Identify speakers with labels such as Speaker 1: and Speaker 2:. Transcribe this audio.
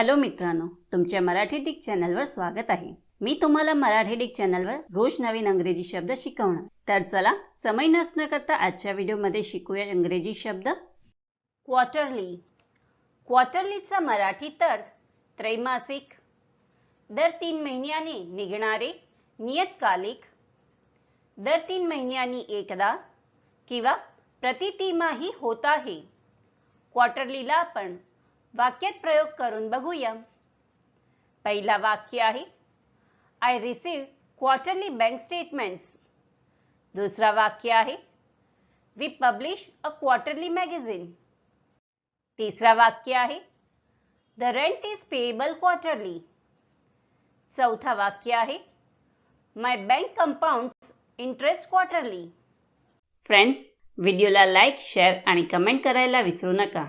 Speaker 1: Hello मित्रांनो तुमच्या Marathi Dick चॅनलवर स्वागत आहे. मी तुम्हाला मराठी डिक चॅनलवर रोज नवीन अंग्रेजी शब्द शिकवणार. तर चला समय नसणं करता आजच्या व्हिडिओमध्ये शिकूया इंग्रजी शब्द. क्वार्टरली. क्वार्टरलीचा मराठी अर्थ त्रैमासिक. दर तीन महिन्याने निघणारे नियतकालिक. दर तीन महिन्यांनी एकदा किंवा प्रतितिमाही होत आहे. क्वार्टरलीला आपण वाक्यात प्रयोग करून बघूया. पहिला वाक्य आहे I receive quarterly bank statements दुसरा वाक्य आहे we publish a quarterly magazine तिसरा वाक्य आहे the rent is payable quarterly चौथा वाक्य आहे my bank compounds interest quarterly friends व्हिडिओला लाईक शेअर आणि कमेंट करायला विसरू नका.